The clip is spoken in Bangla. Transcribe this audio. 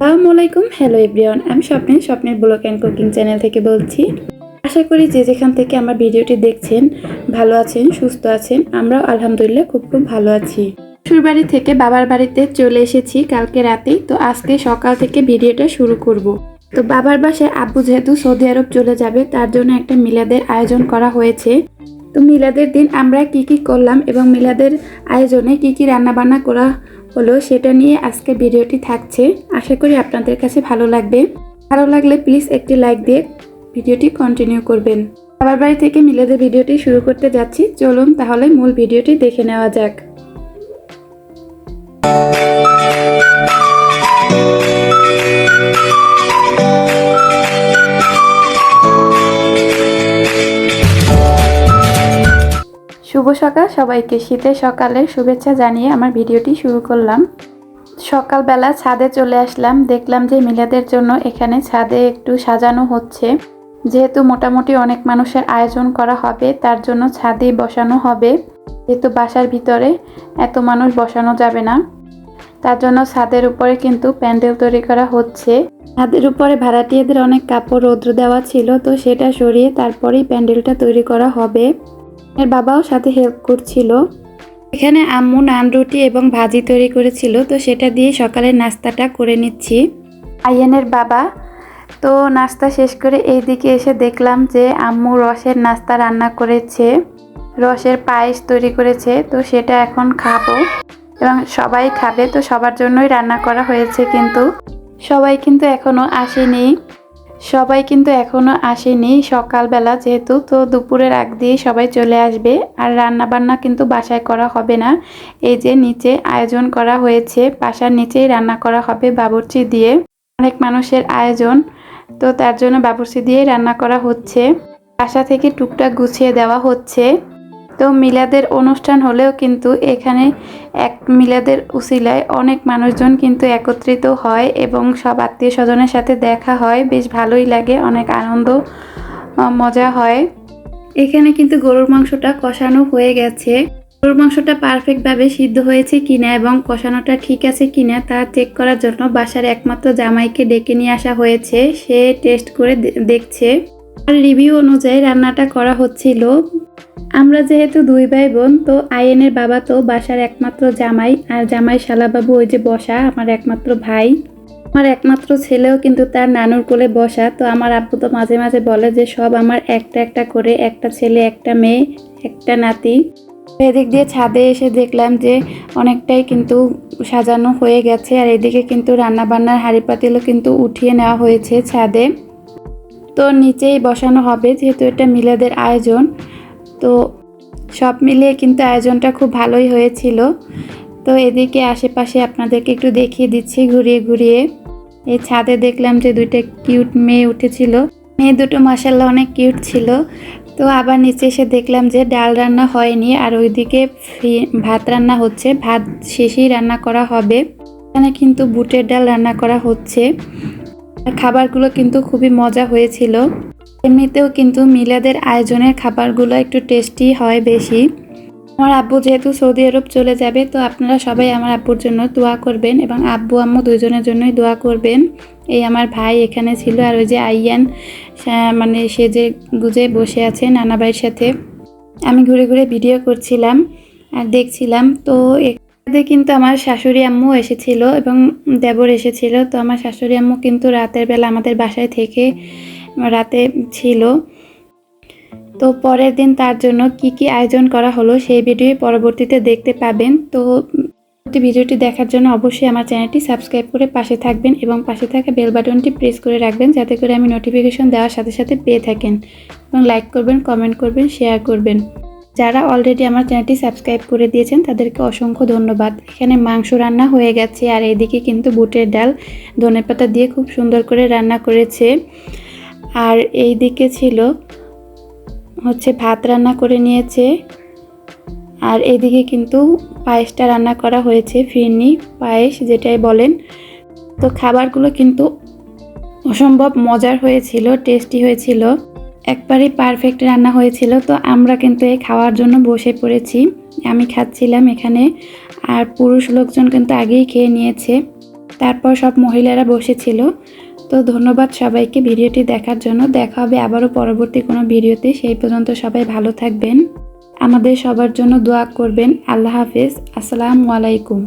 আসসালামু আলাইকুম, হ্যালো এভরিওয়ান। আমি স্বপ্নের স্বপ্নের ব্লগ অ্যান্ড কুকিং চ্যানেল থেকে বলছি। আশা করি যে যেখান থেকে আমার ভিডিওটি দেখছেন, ভালো আছেন, সুস্থ আছেন, আমরাও আলহামদুলিল্লাহ খুব খুব ভালো আছি। শ্বশুরবাড়ি থেকে বাবার বাড়িতে চলে এসেছি কালকে রাতেই, তো আজকে সকাল থেকে ভিডিওটা শুরু করব। তো বাবার বাসায় আব্বু যেহেতু সৌদি আরব চলে যাবে, তার জন্য একটা মিলাদের আয়োজন করা হয়েছে। তো মিলাদের দিন আমরা কি কি করলাম এবং মিলাদের আয়োজনে কি কি রান্নাবান্না করা হলো সেটা নিয়ে আজকে ভিডিওটি থাকছে। আশা করি আপনাদের কাছে ভালো লাগবে। ভালো লাগলে প্লিজ একটি লাইক দিয়ে ভিডিওটি কন্টিনিউ করবেন। বাবার বাড়ি থেকে মিলেদের ভিডিওটি শুরু করতে যাচ্ছি। চলুন তাহলে মূল ভিডিওটি দেখে নেওয়া যাক। শুভ সকাল। সবাইকে শীতের সকালের শুভেচ্ছা জানিয়ে আমার ভিডিওটি শুরু করলাম। সকালবেলা ছাদে চলে আসলাম। দেখলাম যে মিলাদের জন্য এখানে ছাদে একটু সাজানো হচ্ছে। যেহেতু মোটামুটি অনেক মানুষের আয়োজন করা হবে, তার জন্য ছাদে বসানো হবে। যেহেতু বাসার ভিতরে এত মানুষ বসানো যাবে না। তার জন্য ছাদের উপরে কিন্তু প্যান্ডেল তৈরি করা হচ্ছে। ছাদের উপরে ভাড়াটিয়াদের অনেক কাপড় রৌদ্র দেওয়া ছিল, তো সেটা সরিয়ে তারপরেই প্যান্ডেলটা তৈরি করা হবে। এর বাবাও সাথে হেল্প করছিল। এখানে আম্মু নান রুটি এবং ভাজি তৈরি করেছিল, তো সেটা দিয়ে সকালের নাস্তাটা করে নিচ্ছি। আইয়ানের বাবা, তো নাস্তা শেষ করে এই দিকে এসে দেখলাম যে আম্মু রসের নাস্তা রান্না করেছে, রসের পায়েস তৈরি করেছে, তো সেটা এখন খাব। এবং সবাই খাবে, তো সবার জন্যই রান্না করা হয়েছে কিন্তু। সবাই কিন্তু এখনও আসেনি। সবাই কিন্তু এখনও আসেনি। সকালবেলা যেহেতু, তো দুপুরের আগ দিয়ে সবাই চলে আসবে। আর রান্না বান্না কিন্তু বাসায় করা হবে না। এই যে নিচে আয়োজন করা হয়েছে, বাসার নিচেই রান্না করা হবে বাবুর্চি দিয়ে। অনেক মানুষের আয়োজন, তো তার জন্য বাবুর্চি দিয়েই রান্না করা হচ্ছে। বাসা থেকে টুকটাক গুছিয়ে দেওয়া হচ্ছে। তো মিলাদের অনুষ্ঠান হলেও কিন্তু এখানে এক মিলাদের উসিলায় অনেক মানুষজন কিন্তু একত্রিত হয় এবং সব আত্মীয় স্বজনের সাথে দেখা হয়। বেশ ভালোই লাগে, অনেক আনন্দ মজা হয়। এখানে কিন্তু গরুর মাংসটা কষানো হয়ে গেছে। গরুর মাংসটা পারফেক্টভাবে সিদ্ধ হয়েছে কিনা এবং কষানোটা ঠিক আছে কিনা তা চেক করার জন্য বাসার একমাত্র জামাইকে ডেকে নিয়ে আসা হয়েছে। সে টেস্ট করে দেখছে। আর রিভিউ অনুযায়ী রান্নাটা করা হচ্ছিল। আমরা যেহেতু দুই ভাই বোন তো আইএনের বাবা তো বাসার একমাত্র জামাই, আর জামাই শালাবাবু ওই যে বসা, আমার একমাত্র ভাই। আমার একমাত্র ছেলেও কিন্তু তার নানুর কোলে বসা, তো আমার আব্বু তো মাঝে মাঝে বলে যে সব আমার একটা একটা করে, একটা ছেলে, একটা মেয়ে, একটা নাতি। এদিক দিয়ে ছাদে এসে দেখলাম যে অনেকটাই কিন্তু সাজানো হয়ে গেছে, আর এদিকে কিন্তু রান্নাবান্নার হাঁড়ি পাতিলও কিন্তু উঠিয়ে নেওয়া হয়েছে ছাদে। তো নিচেই বসানো হবে, যেহেতু এটা মিলাদের আয়োজন। তো সব মিলিয়ে কিন্তু আয়োজনটা খুব ভালোই হয়েছিল। তো এদিকে আশেপাশে আপনাদেরকে একটু দেখিয়ে দিচ্ছি ঘুরিয়ে ঘুরিয়ে। এই ছাদে দেখলাম যে দুইটা কিউট মেয়ে উঠেছিল। মেয়ে দুটো মাসাল্লাহ অনেক কিউট ছিল। তো আবার নিচে এসে দেখলাম যে ডাল রান্না হয়নি আর ওইদিকে ভাত রান্না হচ্ছে। ভাত শেষেই রান্না করা হবে। এখানে কিন্তু বুটের ডাল রান্না করা হচ্ছে। খাবারগুলো কিন্তু খুবই মজা হয়েছিল। এমনিতেও কিন্তু মিলাদের আয়োজনের খাবারগুলো একটু টেস্টি হয় বেশি। আমার আব্বু যেহেতু সৌদি আরব চলে যাবে, তো আপনারা সবাই আমার আব্বুর জন্য দোয়া করবেন এবং আব্বু, আম্মু দুজনের জন্যই দোয়া করবেন। এই আমার ভাই এখানে ছিল আর ওই যে আইয়ান মানে সে যে গুজে বসে আছে নানা ভাইয়ের সাথে। আমি ঘুরে ঘুরে ভিডিও করছিলাম আর দেখছিলাম, তো এখানে কিন্তু আমার শাশুড়ি আম্মু এসেছিল এবং দেবর এসেছিল, তো আমার শাশুড়ি আম্মু কিন্তু রাতের বেলা আমাদের বাসায় থেকে রাতে ছিল। তো পরের দিন তার জন্য কি কি আয়োজন করা হলো সেই ভিডিও পরবর্তীতে দেখতে পাবেন। তো ভিডিওটি দেখার জন্য অবশ্যই আমার চ্যানেলটি সাবস্ক্রাইব করে পাশে থাকবেন এবং পাশে থাকা বেল বাটনটি প্রেস করে রাখবেন যাতে করে আমি নোটিফিকেশন দেওয়ার সাথে সাথে পেয়ে থাকেন এবং লাইক করবেন, কমেন্ট করবেন, শেয়ার করবেন। যারা অলরেডি আমার চ্যানেলটি সাবস্ক্রাইব করে দিয়েছেন তাদেরকে অসংখ্য ধন্যবাদ। এখানে মাংস রান্না হয়ে গেছে আর এদিকে কিন্তু বুটের ডাল, ধনেপাতা দিয়ে খুব সুন্দর করে রান্না করেছে। আর এই দিকে ছিল হচ্ছে ভাত রান্না করে নিয়েছে। আর এদিকে কিন্তু পায়েসটা রান্না করা হয়েছে, ফিরনি পায়েস যেটাই বলেন। তো খাবারগুলো কিন্তু অসম্ভব মজার হয়েছিল, টেস্টি হয়েছিল। একবারেই পারফেক্ট রান্না হয়েছিল, তো আমরা কিন্তু এই খাওয়ার জন্য বসে পড়েছি। আমি খাচ্ছিলাম এখানে, আর পুরুষ লোকজন কিন্তু আগেই খেয়ে নিয়েছে। তারপর সব মহিলারা বসেছিল। তো ধন্যবাদ সবাইকে ভিডিওটি দেখার জন্য। দেখা হবে আবারও পরবর্তী কোনো ভিডিওতে। সেই পর্যন্ত সবাই ভালো থাকবেন। আমাদের সবার জন্য দোয়া করবেন। আল্লাহ হাফেজ। আসসালামু আলাইকুম।